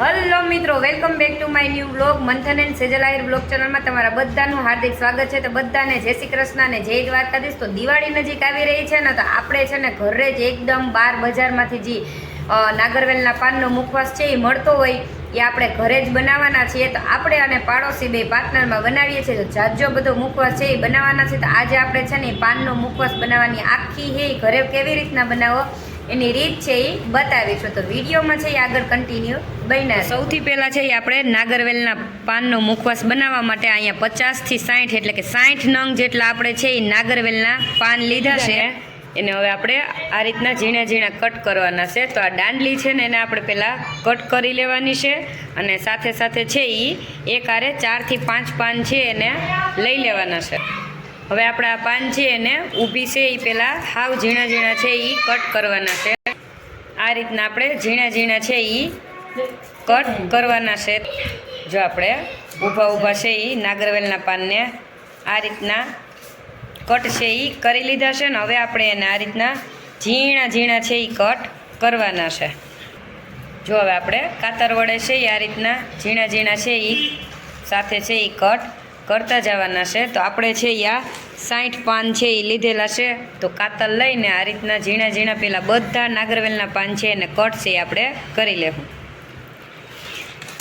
Hello મિત્રો welcome back to my new blog Manthan and સેજલાયર blog ચેનલમાં તમારા બધાનું હાર્દિક સ્વાગત છે. તો બધાને જય શ્રી કૃષ્ણ અને જય દ્વારકાધીશ તો દિવાળી નજીક આવી રહી છે ને, તો આપણે છે ને ઘરે જ એકદમ બાર બજારમાંથી જે નાગરવેલના પાનનો મુખવાસ છે એ મળતો હોય, એ આપણે ઘરે જ બનાવવાના છીએ. તો આપણે અને પાડોશી બે પાર્ટનરમાં બનાવીએ છીએ. તો જાજો બધો મુખવાસ છે એ બનાવવાના છે. તો આજે આપણે છે ને પાનનો મુખવાસ બનાવવાની આખી હે ઘરે કેવી રીતના બનાવો? એની રીત છે એ બતાવીશું. તો વિડીયોમાં છે એ આગળ કન્ટિન્યુ બન્યા સૌથી પહેલાં છે એ આપણે નાગરવેલના પાનનો મુખવાસ બનાવવા માટે અહીંયા પચાસથી સાઠ એટલે કે સાઠ નંગ જેટલા આપણે છે એ નાગરવેલના પાન લીધા છે. એને હવે આપણે આ રીતના ઝીણા ઝીણા કટ કરવાના છે. તો આ દાંડલી છે ને એને આપણે પહેલાં કટ કરી લેવાની છે અને સાથે સાથે છે એ એક આરે ચારથી પાંચ પાન છે એને લઈ લેવાના છે. હવે આપણે આ પાન છે એને ઊભી છે એ પહેલાં હાવ ઝીણા ઝીણા છે એ કટ કરવાના છે. આ રીતના આપણે ઝીણા ઝીણા છે એ કટ કરવાના છે. જો આપણે ઊભા ઊભા છે એ નાગરવેલના પાનને આ રીતના કટ છે એ કરી લીધા છે ને હવે આપણે એને આ રીતના ઝીણા ઝીણા છે એ કટ કરવાના છે. જો હવે આપણે કાતર વડે છે એ આ રીતના ઝીણા ઝીણા છે એ સાથે છે એ કટ કરતા જવાના છે. તો આપણે છે યા સાઠ પાન છે એ લીધેલા છે. તો કાતર લઈને આ રીતના ઝીણા ઝીણા પેલા બધા નાગરવેલના પાન છે એને કટ છે આપણે કરી લેવું.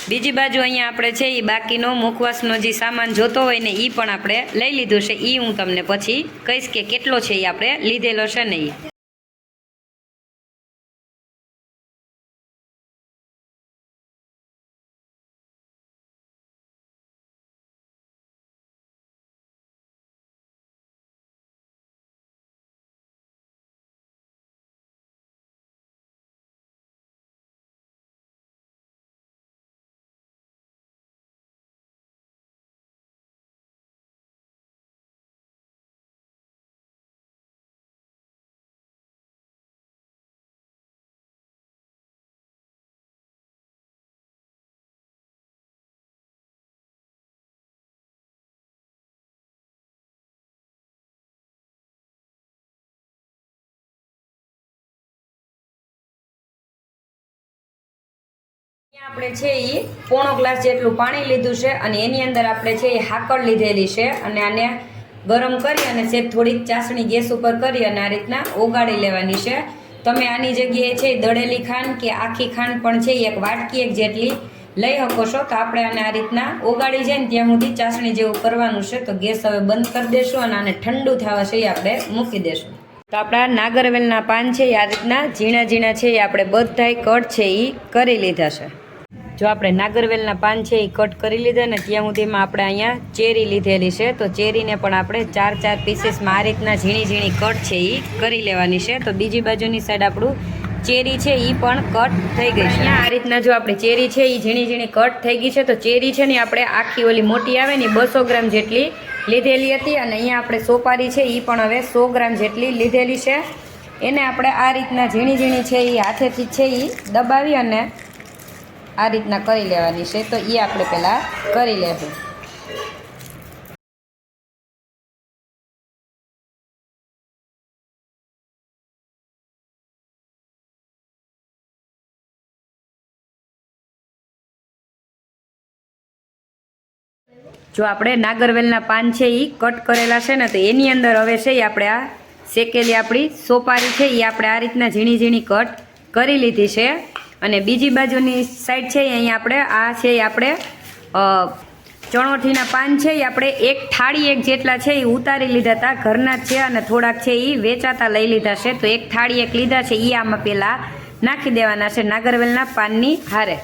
બીજી બાજુ અહીંયા આપણે છે એ બાકીનો મુખવાસનો જે સામાન જોતો હોય ને એ પણ આપણે લઈ લીધું છે. એ હું તમને પછી કહીશ કે કેટલો છે એ આપણે લીધેલો છે ને એ આપણે છે એ પોણો ગ્લાસ જેટલું પાણી લીધું છે અને એની અંદર આપણે છે એ હાકળ લીધેલી છે અને આને ગરમ કરી અને સેજ થોડીક ચાસણી ગેસ ઉપર કરી અને આ રીતના ઓગાળી લેવાની છે. તમે આની જગ્યાએ છે દળેલી ખાંડ કે આખી ખાંડ પણ છે એક વાટકી એક જેટલી લઈ શકો છો. તો આપણે આને આ રીતના ઓગાળી જાય ને ત્યાં સુધી ચાસણી જેવું કરવાનું છે. તો ગેસ હવે બંધ કરી દેશું અને આને ઠંડુ થવા છે એ આપણે મૂકી દેશું. તો આપણા નાગરવેલના પાન છે એ આ રીતના ઝીણા ઝીણા છે એ આપણે બધાય કટ છે એ કરી લીધા છે. જો આપણે નાગરવેલના પાન છે એ કટ કરી લીધા ને ત્યાં સુધીમાં આપણે અહીંયા ચેરી લીધેલી છે. તો ચેરીને પણ આપણે ચાર ચાર પીસીસમાં આ રીતના ઝીણી ઝીણી કટ છે એ કરી લેવાની છે. તો બીજી બાજુની સાઈડ આપણું ચેરી છે એ પણ કટ થઈ ગઈ છે. આ રીતના જો આપણે ચેરી છે એ ઝીણી ઝીણી કટ થઈ ગઈ છે. તો ચેરી છે ને આપણે આખી ઓલી મોટી આવે ને બસો ગ્રામ જેટલી લીધેલી હતી અને અહીંયા આપણે સોપારી છે એ પણ હવે સો ગ્રામ જેટલી લીધેલી છે. એને આપણે આ રીતના ઝીણી ઝીણી છે એ હાથેથી છે એ દબાવી અને આ રીતના કરી લેવાની છે, તો એ આપણે પહેલાં કરી લેશું. જો આપણે નાગરવેલના પાન છે એ કટ કરેલા છે ને, તો એની અંદર હવે છે એ આપણે આ શેકેલી આપણી સોપારી છે એ આપણે આ રીતના ઝીણી ઝીણી કટ કરી લીધી છે. અને બીજી બાજુની સાઈડ છે એ અહીંયા આપણે, આ છે એ આપણે ચણોઠીના પાન છે એ આપણે એક થાળી એક જેટલા છે એ ઉતારી લીધા હતા, ઘરના છે અને થોડાક છે એ વેચાતા લઈ લીધા છે, તો એક થાળી એક લીધા છે એ આમાં પહેલાં નાખી દેવાના છે નાગરવેલના પાનની હારે.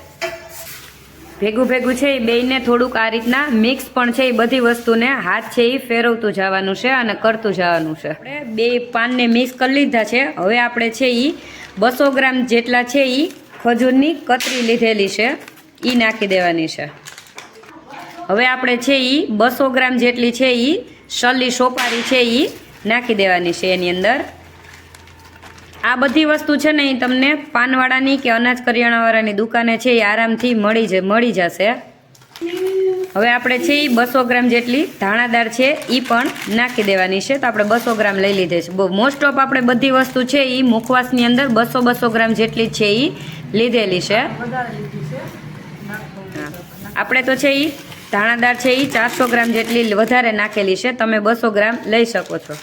ભેગું ભેગું છે એ બેયને થોડુંક આ રીતના મિક્સ પણ છે એ બધી વસ્તુને હાથ છે એ ફેરવતું જવાનું છે અને કરતું જવાનું છે. આપણે બે પાનને મિક્સ કરી લીધા છે, હવે આપણે છે એ બસો ગ્રામ જેટલા છે એ ખજૂરની કતરી લીધેલી છે. એ નાખી દેવાની છે. હવે આપણે છે એ બસો ગ્રામ જેટલી છે એ સલ્લી સોપારી છે એ નાખી દેવાની છે એની અંદર. આ બધી વસ્તુ છે ને એ તમને પાનવાળાની કે અનાજ કરિયાણાવાળાની દુકાને છે એ આરામથી મળી જ, મળી જશે. હવે આપણે છે એ બસો ગ્રામ જેટલી ધાણાદાર છે એ પણ નાખી દેવાની છે. તો આપણે બસો ગ્રામ લઈ લીધે છે. મોસ્ટ ઓફ આપણે બધી વસ્તુ છે એ મુખવાસની અંદર બસો બસો ગ્રામ જેટલી છે એ લીધેલી છે. આપણે તો છે એ ધાણાદાર છે એ ચારસો ગ્રામ જેટલી વધારે નાખેલી છે. તમે બસો ગ્રામ લઈ શકો છો.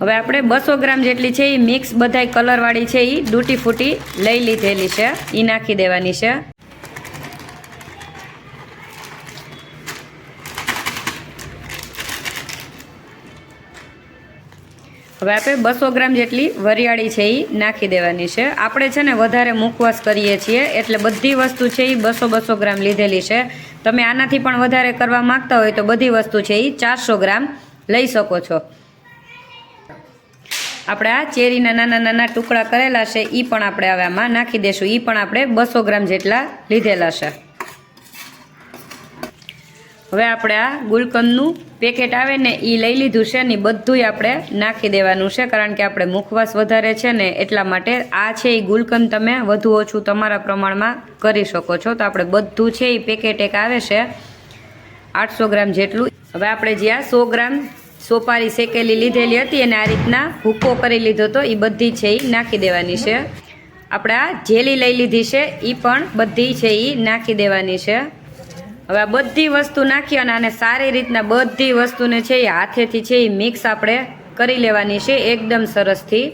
હવે આપણે બસો ગ્રામ જેટલી છે એ મિક્સ બધાય કલરવાળી છે એ ડૂટી ફૂટી લઈ લીધેલી છે. એ નાખી દેવાની છે. હવે આપણે બસો ગ્રામ જેટલી વરિયાળી છે એ નાખી દેવાની છે. આપણે છે ને વધારે મુખવાસ કરીએ છીએ એટલે બધી વસ્તુ છે એ બસો બસો ગ્રામ લીધેલી છે. તમે આનાથી પણ વધારે કરવા માંગતા હોય તો બધી વસ્તુ છે એ ચારસો ગ્રામ લઈ શકો છો. આપણે આ ચેરીના નાના નાના ટુકડા કરેલા છે એ પણ આપણે હવે આમાં નાખી દઈશું એ પણ આપણે બસો ગ્રામ જેટલા લીધેલા છે. હવે આપણે આ ગુલકંદનું પેકેટ આવે ને એ લઈ લીધું છે ને બધુંય આપણે નાખી દેવાનું છે, કારણ કે આપણે મુખવાસ વધારે છે ને એટલા માટે આ છે એ ગુલકંદ તમે વધુ ઓછું તમારા પ્રમાણમાં કરી શકો છો. તો આપણે બધું છે એ પેકેટ એક આવે છે આઠસો ગ્રામ જેટલું. હવે આપણે જે આ સો ગ્રામ સોપારી શેકેલી લીધેલી હતી અને આ રીતના ભૂકો કરી લીધો તો એ બધી છે એ નાખી દેવાની છે. આપણે આ જેલી લઈ લીધી છે એ પણ બધી છે એ નાખી દેવાની છે. હવે આ બધી વસ્તુ નાખી અને આને સારી રીતના બધી વસ્તુને છે એ હાથેથી છે એ મિક્સ આપણે કરી લેવાની છે. એકદમ સરસથી.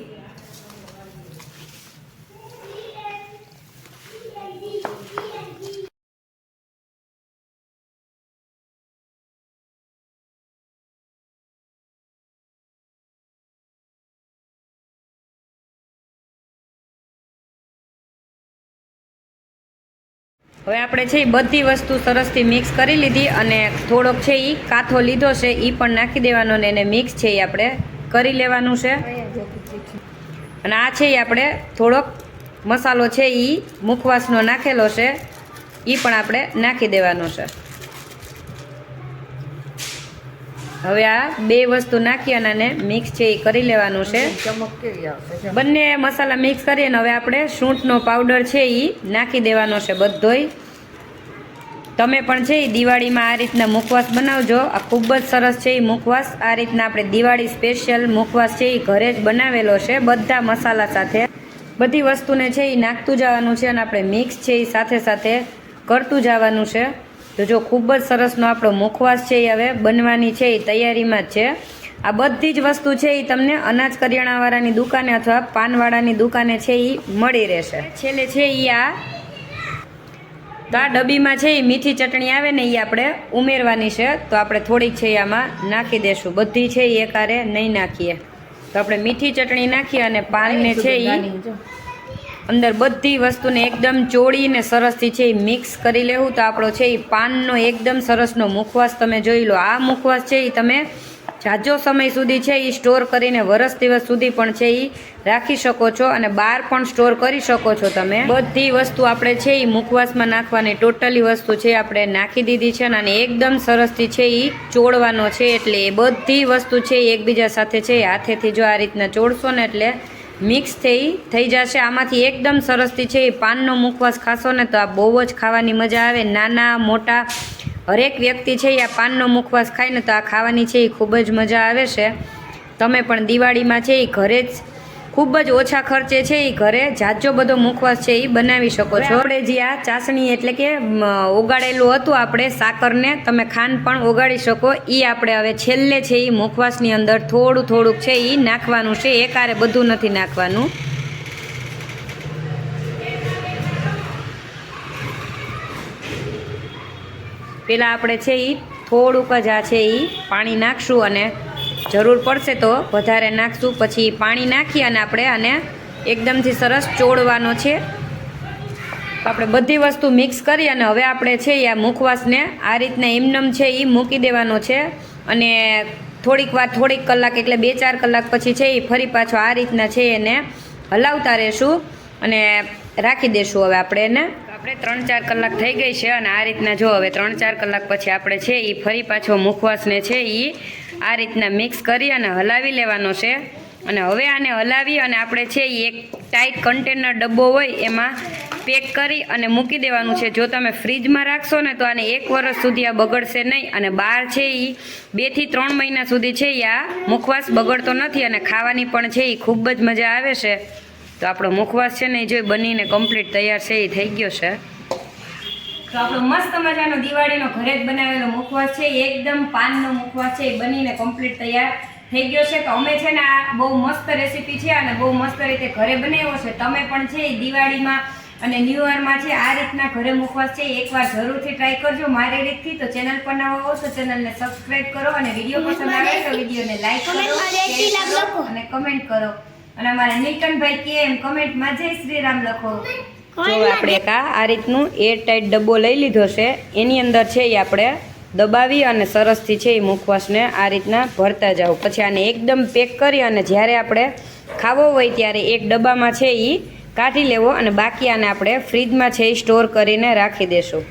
હવે આપણે છે એ બધી વસ્તુ સરસથી મિક્સ કરી લીધી અને થોડોક છે એ કાથો લીધો છે એ પણ નાખી દેવાનો ને એને મિક્સ છે એ આપણે કરી લેવાનું છે. અને આ છે એ આપણે થોડોક મસાલો છે એ મુખવાસનો નાખેલો છે એ પણ આપણે નાખી દેવાનો છે. હવે આ બે વસ્તુ નાખી અને આને મિક્સ છે એ કરી લેવાનું છે. ચમક કેવી આવશે બંને મસાલા મિક્સ કરીએ અને હવે આપણે સૂંઠનો પાવડર છે એ નાખી દેવાનો છે બધોય. તમે પણ છે એ દિવાળીમાં આ રીતના મુખવાસ બનાવજો. આ ખૂબ જ સરસ છે એ મુખવાસ. આ રીતના આપણે દિવાળી સ્પેશિયલ મુખવાસ છે એ ઘરે જ બનાવેલો છે બધા મસાલા સાથે. બધી વસ્તુને છે એ નાખતું જવાનું છે અને આપણે મિક્સ છે એ સાથે સાથે કરતું જવાનું છે. તો જો ખૂબ જ સરસનો આપણો મુખવાસ છે એ હવે બનવાની છે એ તૈયારીમાં જ છે. આ બધી જ વસ્તુ છે એ તમને અનાજ કરિયાણાવાળાની દુકાને અથવા પાનવાળાની દુકાને છે એ મળી રહેશે. છેલ્લે છે એ આ તો આ ડબ્બીમાં છે એ મીઠી ચટણી આવે ને એ આપણે ઉમેરવાની છે. તો આપણે થોડીક છે આમાં નાખી દેશું. બધી છે એ એકારે નહીં નાખીએ. તો આપણે મીઠી ચટણી નાખીએ અને પાનને છે એ અંદર બધી વસ્તુને એકદમ ચોળીને સરસથી છે એ મિક્સ કરી લેવું તો આપણો છે એ પાનનો એકદમ સરસનો મુખવાસ તમે જોઈ લો આ મુખવાસ છે એ તમે જાજો સમય સુધી છે એ સ્ટોર કરીને વરસ દિવસ સુધી પણ છે એ રાખી શકો છો અને બહાર પણ સ્ટોર કરી શકો છો તમે બધી વસ્તુ આપણે છે એ મુખવાસમાં નાખવાની ટોટલી વસ્તુ છે આપણે નાખી દીધી છે અને એકદમ સરસથી છે એ ચોળવાનો છે એટલે એ બધી વસ્તુ છે એ એકબીજા સાથે છે હાથેથી જો આ રીતના ચોળશો ને એટલે મિક્સ થઈ થઈ જશે. આમાંથી એકદમ સરસથી છે એ પાનનો મુખવાસ ખાશો ને તો આ બહુ જ ખાવાની મજા આવે. નાના, મોટા હરેક વ્યક્તિ છે એ આ પાનનો મુખવાસ ખાય ને તો આ ખાવાની છે એ ખૂબ જ મજા આવે છે. તમે પણ દિવાળીમાં છે એ ઘરે જ ખૂબ જ ઓછા ખર્ચે છે એ ઘરે. જાજો બધો મુખવાસ છે એ બનાવી શકો છો. આપણે જે આ ચાસણી એટલે કે ઓગાળેલું હતું આપણે સાકરને, તમે ખાંડ પણ ઓગાળી શકો. એ આપણે હવે છેલ્લે છે એ મુખવાસની અંદર થોડું થોડુંક છે એ નાખવાનું છે. એકારે બધું નથી નાખવાનું. પેલા આપણે છે એ થોડુંક જ આ છે એ પાણી નાખશું અને જરૂર પડશે તો વધારે નાખશું. પછી પાણી નાખી અને આપણે આને એકદમથી સરસ ચોળવાનો છે. આપણે બધી વસ્તુ મિક્સ કરી અને હવે આપણે છે એ આ મુખવાસને આ રીતના એમનમ છે એ મૂકી દેવાનો છે. અને થોડીક વાર, થોડીક કલાક એટલે બે, ચાર કલાક પછી છે એ ફરી પાછો આ રીતના છે એને હલાવતા રહેશું અને રાખી દેશું હવે આપણે એને. આપણે ત્રણ, ચાર કલાક થઈ ગઈ છે અને આ રીતના જો હવે ત્રણ, ચાર કલાક પછી આપણે છે એ ફરી પાછો મુખવાસને છે એ આ રીતના મિક્સ કરી અને હલાવી લેવાનો છે. અને હવે આને હલાવી અને આપણે છે એ એક ટાઈટ કન્ટેનર ડબ્બો હોય એમાં પેક કરી અને મૂકી દેવાનું છે. જો તમે ફ્રીજમાં રાખશો ને તો આને એક વર્ષ સુધી આ બગડશે નહીં. અને બહાર છે એ બેથી ત્રણ મહિના સુધી છે એ આ મુખવાસ બગડતો નથી અને ખાવાની પણ છે એ ખૂબ જ મજા આવે છે. તો આપણો મુખવાસ છે ને એ જો બનીને કમ્પ્લીટ તૈયાર છે એ થઈ ગયો છે. તો આપણો મસ્ત મજાનો દિવાળીનો ઘરે જ બનાવેલો મુખવાસ છે એકદમ પાનનો મુખવાસ છે એ બનીને કમ્પ્લીટ તૈયાર થઈ ગયો છે. તો અમે છે ને આ બહુ મસ્ત રેસીપી છે અને બહુ મસ્ત રીતે ઘરે બનાવ્યો છે. તમે પણ છે એ દિવાળીમાં અને ન્યૂ ઇયરમાં છે આ રીતના ઘરે મુખવાસ છે એકવાર જરૂરથી ટ્રાય કરજો મારી રીતથી. તો ચેનલ પર નવા હો તો ચેનલને સબસ્ક્રાઈબ કરો અને વીડિયો પસંદ આવે તો વિડીયોને લાઈક કરો. અને કમેન્ટ કરો. અને અમારા નીલકંઠભાઈ કે એમ કમેન્ટમાં જય શ્રી રામ લખો. જો આપણે આ આ રીતનું એર ટાઈટ ડબ્બો લઈ લીધો છે. એની અંદર છે એ આપણે દબાવી અને સરસથી છે એ મુખવાસને આ રીતના ભરતા જાઓ. પછી આને એકદમ પેક કરી અને જ્યારે આપણે ખાવો હોય ત્યારે એક ડબ્બામાં છે એ કાઢી લેવો અને બાકી આને આપણે ફ્રીજમાં છે એ સ્ટોર કરીને રાખી દેશું.